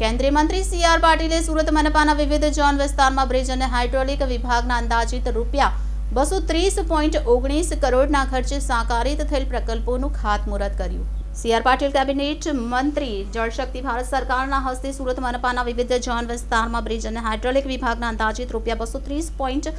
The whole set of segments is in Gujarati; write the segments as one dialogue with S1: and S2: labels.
S1: કેન્દ્રીય મંત્રી સી આર પાટીલે સુરત મનપાના વિવિધ ઝોન વિસ્તારમાં બ્રિજ અને હાઇડ્રોલિક વિભાગના અંદાજિત રૂપિયા બસો ત્રીસ પોઈન્ટ ઓગણીસ કરોડના ખર્ચે સાકારિત થયેલ પ્રકલ્પોનું ખાતમુહૂર્ત કર્યું. સી આર પાટીલ કેબિનેટ મંત્રી, જળશક્તિ ભારત સરકારના હસ્તે સુરત મનપાના વિવિધ ઝોન વિસ્તારમાં બ્રિજ અને હાઇડ્રોલિક વિભાગના અંદાજિત રૂપિયા બસો ત્રીસ પોઈન્ટ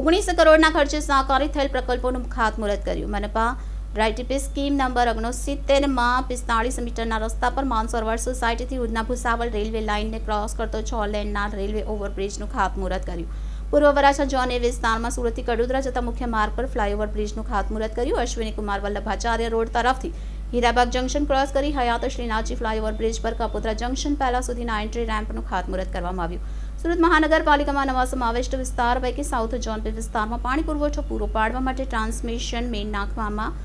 S1: ઓગણીસ કરોડના ખર્ચે સાકારિત થયેલ પ્રકલ્પોનું ખાતમુહૂર્ત કર્યું. મનપા રાઇટીપી સ્કીમ નંબર ઓગણસિત્તેરમાં પિસ્તાળીસ મીટરના રસ્તા પર માનસરોવર સોસાયટીથી ઉધના ભૂસાવલ રેલવે લાઇનને ક્રોસ કરતો છ લેનના રેલવે ઓવરબ્રિજનું ખાતમુહૂર્ત કર્યું પૂર્વ વરાછા જોન એ વિસ્તારમાં સુરતથી કડોદરા જતા મુખ્ય માર્ગ પર ફ્લાયઓવર બ્રિજનું ખાતમુહૂર્ત કર્યું અશ્વિની કુમાર વલ્લભાચાર્ય રોડ તરફથી હીરાબાગ જંકશન ક્રોસ કરી હયાત શ્રીનાથજી ફ્લાયઓવર બ્રિજ પર કપોદરા જંકશન પહેલા સુધીના એન્ટ્રી રેમ્પનું ખાતમુહૂર્ત કરવામાં આવ્યું સુરત મહાનગરપાલિકામાં નવા સમાવિષ્ટ વિસ્તાર પૈકી સાઉથ જોનપી વિસ્તારમાં પાણી પુરવઠો પૂરો પાડવા માટે ટ્રાન્સમિશન મેઇન નાખવામાં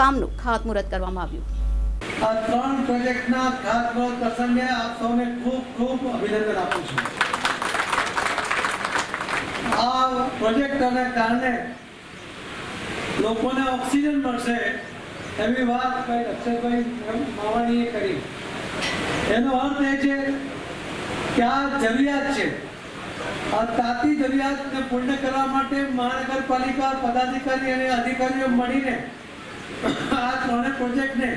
S1: કામનું ખાતમુહૂર્ત કરવામાં આવ્યું.
S2: આ ત્રણ પ્રોજેક્ટના ખાતમુહૂર્ત પ્રસંગે આપ સૌને ખૂબ ખૂબ અભિનંદન આપું છું. આ પ્રોજેક્ટોને કારણે લોકોને ઓક્સિજન મળશે એવી વાત કઈ અક્ષરભાઈ માવાણીએ કરી. એનો અર્થ એ છે કે આ જરૂરિયાત છે. આ તાતી જરૂરિયાતને પૂર્ણ કરવા માટે મહાનગરપાલિકા, પદાધિકારી અને અધિકારીઓ મળીને આ ત્રણે પ્રોજેક્ટને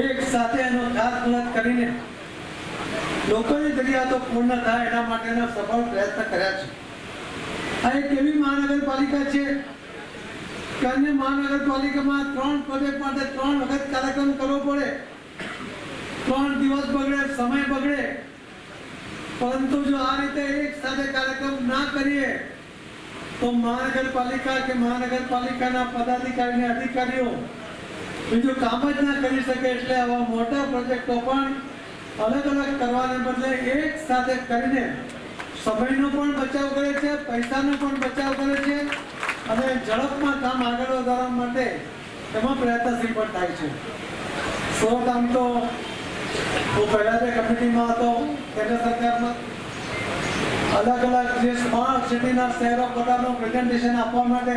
S2: એક સાથે એનો ખાતમુહૂર્ત કરીને લોકોની જરૂરિયાતો પૂર્ણ થાય એના માટેના સફળ પ્રયત્ન કર્યા છે. આ એક એવી મહાનગરપાલિકા છે કે મહાનગરપાલિકામાં ત્રણ પ્રોજેક્ટ માટે ત્રણ વખત કાર્યક્રમ કરવો પડે. ત્રણ દિવસ બગડે, સમય બગડે. પરંતુ જો આ રીતે એક સાથે કાર્યક્રમ ના કરીએ તો મહાનગરપાલિકા કે મહાનગરપાલિકાના પદાધિકારી અધિકારીઓ બીજું કામ જ ના કરી શકે એટલે આવા મોટા પ્રોજેક્ટો પણ અલગ અલગ કરવાને બદલે એક સાથે કરીને સમયનો પણ બચાવ કરે છે, પૈસાનો પણ બચાવ કરે છે અને ઝડપમાં કામ આગળ વધારવા માટે એમાં પ્રયત્નશીલ પણ થાય છે. સો કામ તો હું પહેલા જે કમિટીમાં હતો કેન્દ્ર સરકારમાં અલગ અલગ જે સ્માર્ટ સિટીના શહેરો પોતાનું પ્રેઝન્ટેશન આપવા માટે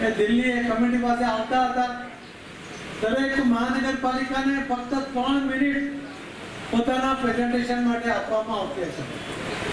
S2: એ દિલ્હી એ કમિટી પાસે આવતા હતા. દરેક મહાનગરપાલિકાને ફક્ત ત્રણ મિનિટ પોતાના પ્રેઝન્ટેશન માટે આપવામાં આવતી હતી.